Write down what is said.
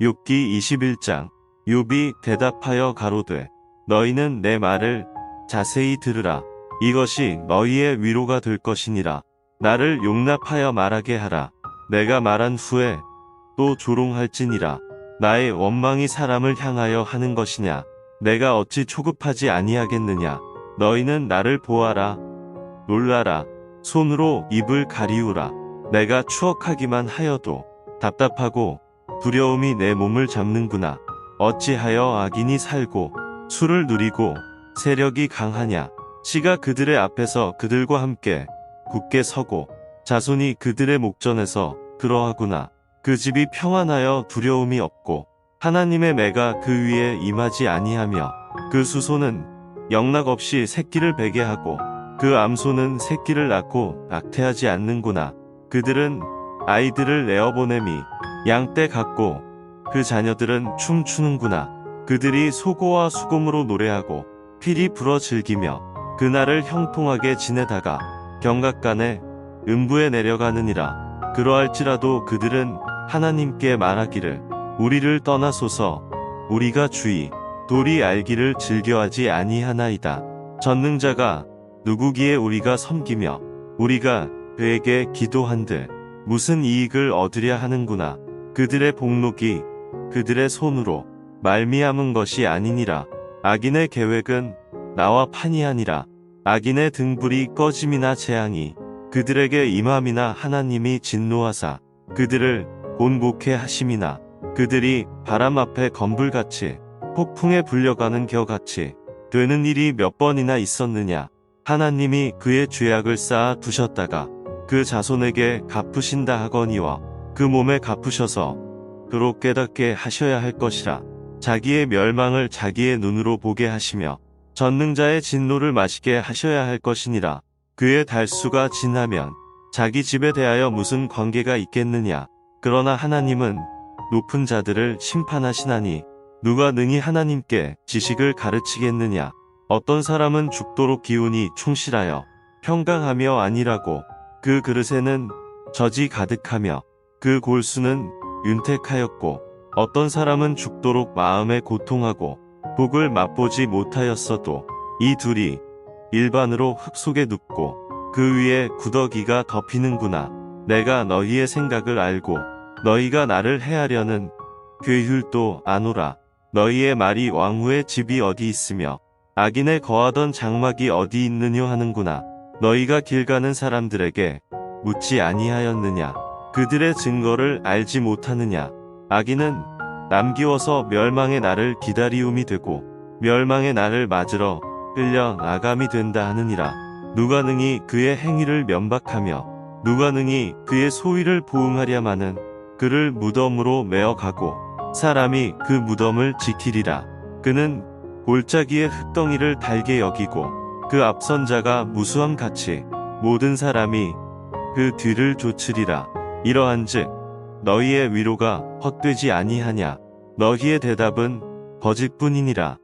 욥기 21장 욥이 대답하여 가로되 너희는 내 말을 자세히 들으라. 이것이 너희의 위로가 될 것이니라. 나를 용납하여 말하게 하라. 내가 말한 후에 또 조롱할지니라. 나의 원망이 사람을 향하여 하는 것이냐? 내가 어찌 초급하지 아니하겠느냐? 너희는 나를 보아라. 놀라라. 손으로 입을 가리우라. 내가 추억하기만 하여도 답답하고 두려움이 내 몸을 잡는구나. 어찌하여 악인이 살고 술을 누리고 세력이 강하냐? 씨가 그들의 앞에서 그들과 함께 굳게 서고 자손이 그들의 목전에서 그러하구나. 그 집이 평안하여 두려움이 없고 하나님의 매가 그 위에 임하지 아니하며 그 수소는 영락 없이 새끼를 베게 하고 그 암소는 새끼를 낳고 낙태하지 않는구나. 그들은 아이들을 내어보냄이 양떼 같고 그 자녀들은 춤추는구나. 그들이 소고와 수금으로 노래하고 필이 불어 즐기며 그날을 형통하게 지내다가 경각간에 음부에 내려가느니라. 그러할지라도 그들은 하나님께 말하기를 우리를 떠나소서. 우리가 주의 돌이 알기를 즐겨하지 아니하나이다. 전능자가 누구기에 우리가 섬기며 우리가 그에게 기도한들 무슨 이익을 얻으려 하는구나 그들의 복록이 그들의 손으로 말미암은 것이 아니니라. 악인의 계획은 나와 판이하니라 악인의 등불이 꺼짐이나 재앙이 그들에게 임함이나 하나님이 진노하사 그들을 곤곡해 하심이나 그들이 바람 앞에 검불같이 폭풍에 불려가는 겨같이 되는 일이 몇 번이나 있었느냐. 하나님이 그의 죄악을 쌓아 두셨다가 그 자손에게 갚으신다 하거니와 그 몸에 갚으셔서 그로 깨닫게 하셔야 할 것이라. 자기의 멸망을 자기의 눈으로 보게 하시며 전능자의 진노를 마시게 하셔야 할 것이니라. 그의 달수가 지나면 자기 집에 대하여 무슨 관계가 있겠느냐. 그러나 하나님은 높은 자들을 심판하시나니 누가 능히 하나님께 지식을 가르치겠느냐. 어떤 사람은 죽도록 기운이 충실하여 평강하며 아니라고 그 그릇에는 젖이 가득하며 그 골수는 윤택하였고 어떤 사람은 죽도록 마음에 고통하고 복을 맛보지 못하였어도 이 둘이 일반으로 흙 속에 눕고 그 위에 구더기가 덮이는구나. 내가 너희의 생각을 알고 너희가 나를 해하려는 괴휼도 아노라. 너희의 말이 왕후의 집이 어디 있으며 악인의 거하던 장막이 어디 있느뇨 하는구나. 너희가 길 가는 사람들에게 묻지 아니하였느냐 그들의 증거를 알지 못하느냐. 악인은 남기워서 멸망의 날을 기다리움이 되고 멸망의 날을 맞으러 끌려 나감이 된다 하느니라. 누가 능히 그의 행위를 면박하며 누가 능히 그의 소위를 보응하랴마는 그를 무덤으로 메어 가고 사람이 그 무덤을 지키리라. 그는 골짜기의 흙덩이를 달게 여기고 그 앞선 자가 무수함 같이 모든 사람이 그 뒤를 좇으리라 이러한즉 너희의 위로가 헛되지 아니하냐? 너희의 대답은 거짓뿐이니라